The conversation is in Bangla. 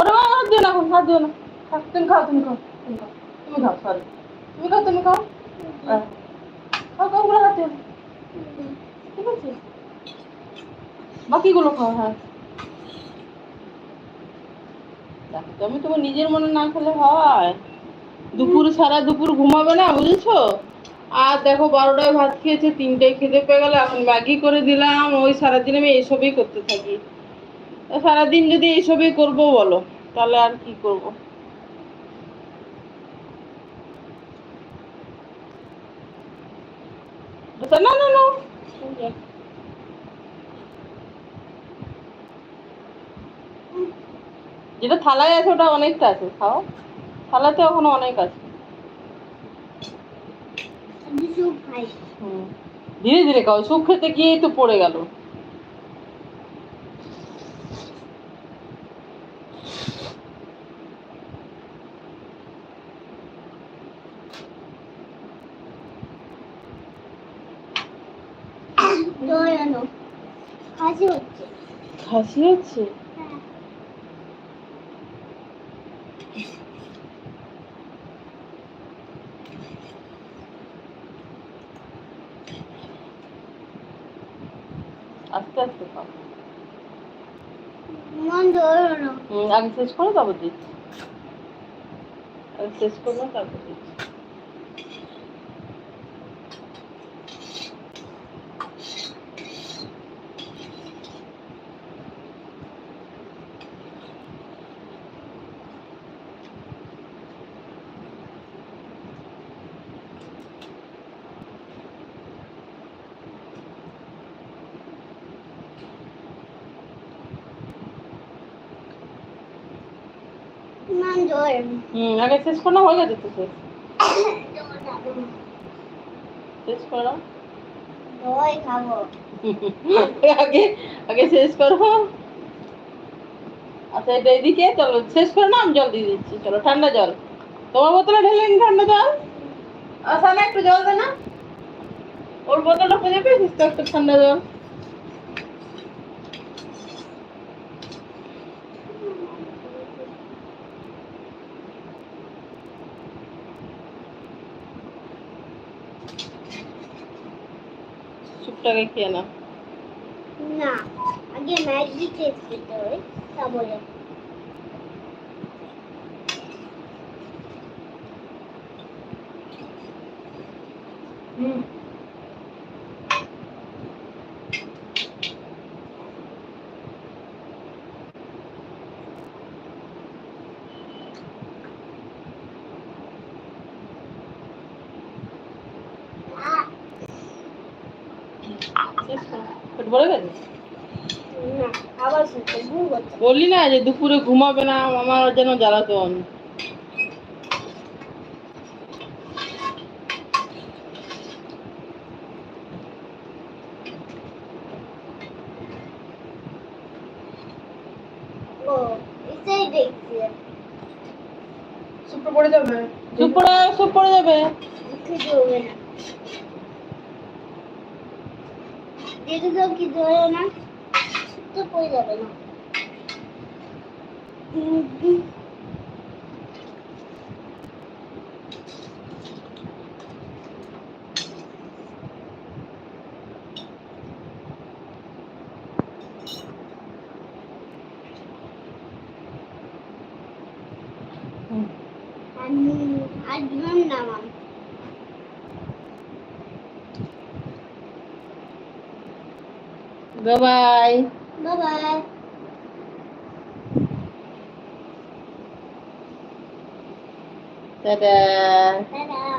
আরে মা, হাত দিও না এখন, হাত দিও না। তুমি খাও তুমি খাও তুমি খাও। তুমি খাও সরি তুমি খাও তুমি খাও। খাও খাও, ওগুলো হাত দিও ঠিক আছে? বাকিগুলো খাও হ্যাঁ। তুমি তোমার নিজের মনে না খেলে হয়। দুপুর সারা দুপুর ঘুমাবে না, বুঝেছ? আর দেখো, বারোটায় ভাত খেয়েছে, তিনটায় খেতে পেয়ে গেলে, এখন ম্যাগি করে দিলাম। ওই সারাদিন আমি এইসবই করতে থাকি। সারাদিন যদি এইসবই করব বলো তাহলে আর কি করব? আচ্ছা, না না না। যেটা থালায় আছে ওটা অনেকটা আছে খাও। থালাতে এখনও অনেক আছে। ধীরে ধীরে খাও। সুপ খেতে গিয়েই তো পড়ে গেল। দই আনো কাশি হচ্ছে খাসি হচ্ছে হ্যাঁ আস্তে আস্তে খাও মন দই আনো হুম, আগে শেষ করো তারপর দিচ্ছি আগে শেষ করব তারপর দিচ্ছি হুম আগে শেষ করো হয়ে গেছে তো শেষ। শেষ করো। আগে আগে শেষ করো। আচ্ছা এটা এদিকে চলো শেষ করো না আমি জল দিয়ে দিচ্ছি চলো ঠান্ডা জল। তোমার বোতলে ঢেলে নি ঠান্ডা জল? না একটু জল দে না। ওর বোতলটা খুঁজে পেয়েছিস তো একটু ঠান্ডা জল? চুপটাকে খেয়ে না না আগে ম্যাগি টেস্ট করতে হবে তারপরে হুম বললি না যে দুপুরে ঘুমাবে না আমার যেন জ্বালাতন। পড়ে যাবে? পড়ে চুপ পড়ে যাবে। কিছু হবে না। দেখে কি ধরে না? তো পড়ে যাবে না। উম, উম, আমি Bye bye. Bye bye. Dadah. Dadah.